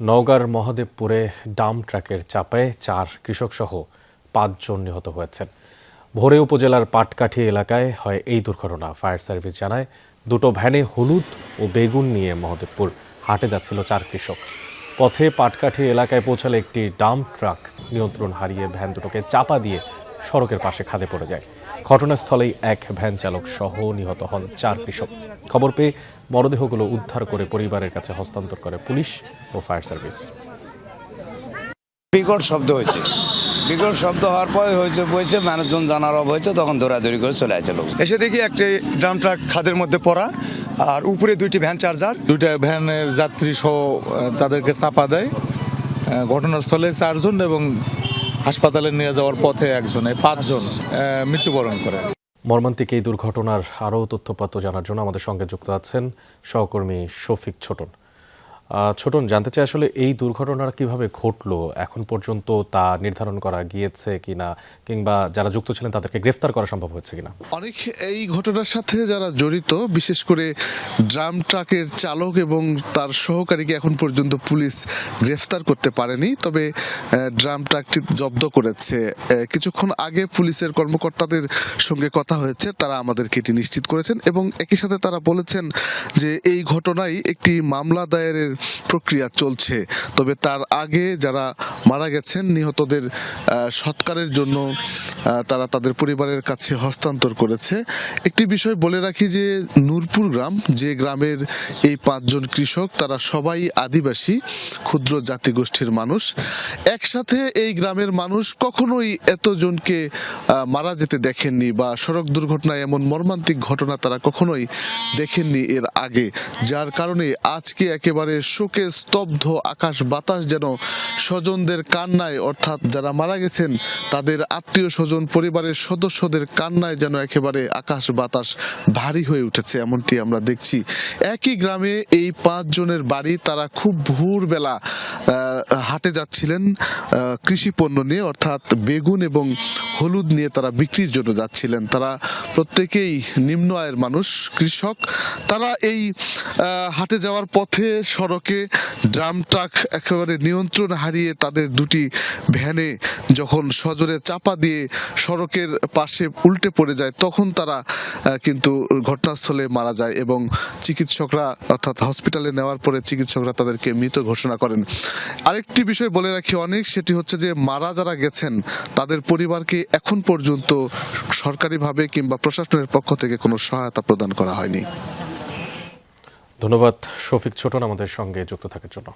নওগাঁর মহাদেবপুরে ডাম ট্রাকের চাপায় চার কৃষকসহ পাঁচজন নিহত হয়েছেন। ভোরে উপজেলার পাটকাঠি এলাকায় হয় এই দুর্ঘটনা। ফায়ার সার্ভিস জানায়, দুটো ভ্যানে হলুদ ও বেগুন নিয়ে মহাদেবপুর হাটে যাচ্ছিল চার কৃষক। পথে পাটকাঠি এলাকায় পৌঁছালে একটি ডাম ট্রাক নিয়ন্ত্রণ হারিয়ে ভ্যান দুটোকে চাপা দিয়ে সড়কের পাশে খাদে পড়ে যায়। ঘটনাস্থলেই এক ভ্যান চালক সহ নিহত হন চার কৃষক। খবর পেয়ে মরদেহগুলো উদ্ধার করে পরিবারের কাছে হস্তান্তর করে পুলিশ ও ফায়ার সার্ভিস। বিকট শব্দ হয়েছে। বিকট শব্দ হওয়ার পরে হয়েছে বলছে মানুষজন জানার অভাব হয়েছে তখন দৌড়াদৌড়ি করে চলে আসছে লোক। এসে দেখি একটি ড্রাম ট্রাক খাদের মধ্যে পড়া আর উপরে দুইটি ভ্যান চার্জার। দুইটা ভ্যানের যাত্রী সহ তাদেরকে চাপা দেয়। ঘটনাস্থলে চারজন এবং হাসপাতালে নিয়ে যাওয়ার পথে একজন, এই পাঁচজন মৃত্যুবরণ করে। মর্মান্তিক এই দুর্ঘটনার আরও তথ্যপাত্র জানার জন্য আমাদের সঙ্গে যুক্ত আছেন সহকর্মী শফিক ছোটন। ছোটন, জানতে চাই আসলে এই দুর্ঘটনাটা কীভাবে ঘটলো? এখন পর্যন্ত তা নির্ধারণ করা গিয়েছে কিনা? কিংবা যারা যুক্ত ছিলেন, তাদেরকে গ্রেফতার করা সম্ভব হচ্ছে কিনা? অনেক এই ঘটনার সাথে যারা জড়িত, বিশেষ করে ড্রাম ট্রাকের চালক এবং তার সহকারীকে এখন পর্যন্ত পুলিশ গ্রেফতার করতে পারেনি। তবে ড্রাম ট্রাকটি জব্দ করেছে। কিছুক্ষণ আগে পুলিশের কর্মকর্তাদের সঙ্গে কথা হয়েছে। তারা আমাদেরকে এটি নিশ্চিত করেছেন এবং একই সাথে তারা বলেছেন যে, এই ঘটনায় একটি মামলা দায়েরের প্রক্রিয়া চলছে। তবে তার আগে যারা মারা গেছেন, নিহতদের সৎকারের জন্য তারা তাদের পরিবারের কাছে হস্তান্তর করেছে। একটি বিষয় বলে রাখি যে, নূরপুর গ্রাম, যে গ্রামের এই পাঁচজন কৃষক, তারা সবাই আদিবাসী, ক্ষুদ্র জাতিগোষ্ঠীর মানুষ। একসাথে এই গ্রামের মানুষ কখনোই এতজনকে মারা যেতে দেখেননি বা সড়ক দুর্ঘটনায় এমন মর্মান্তিক ঘটনা তারা কখনোই দেখেননি এর আগে। যার কারণে আজকে একেবারে শোকে স্তব্ধ আকাশ বাতাস যেন স্বজনদের কান্নায়, অর্থাৎ যারা মারা গেছেন, তাদের আত্মীয় স্বজন, পরিবারের সদস্যদের কান্নায় যেন একেবারে আকাশ বাতাস ভারী হয়ে উঠেছে, এমনটি আমরা দেখছি। একই গ্রামে এই পাঁচ জনের বাড়ি, তারা খুব ভোরবেলা হাটে যাচ্ছিলেন কৃষি পণ্য নিয়ে, অর্থাৎ বেগুন এবং হলুদ নিয়ে তারা বিক্রির জন্য যাচ্ছিলেন। তারা প্রত্যেকেই নিম্ন আয়ের মানুষ কৃষক। তারা এই হাটে যাওয়ার পথে সড়কে ড্রাম ট্রাক একেবারে নিয়ন্ত্রণ হারিয়ে তাদের দুটি ভ্যানে যখন সজোরে চাপা দিয়ে সড়কের পাশে উল্টে পড়ে যায়, তখন তারা কিন্তু ঘটনাস্থলে মারা যায় এবং চিকিৎসকরা অর্থাৎ হসপিটালে নেওয়ার পরে চিকিৎসকরা তাদেরকে মৃত ঘোষণা করেন। আরেকটি বিষয় বলে রাখি অনেক, সেটি হচ্ছে যে মারা যারা গেছেন, তাদের পরিবারকে এখন পর্যন্ত সরকারিভাবে কিংবা প্রশাসনের পক্ষ থেকে কোনো সহায়তা প্রদান করা হয়নি। ধন্যবাদ শফিক ছোটন আমাদের সঙ্গে যুক্ত থাকার জন্য।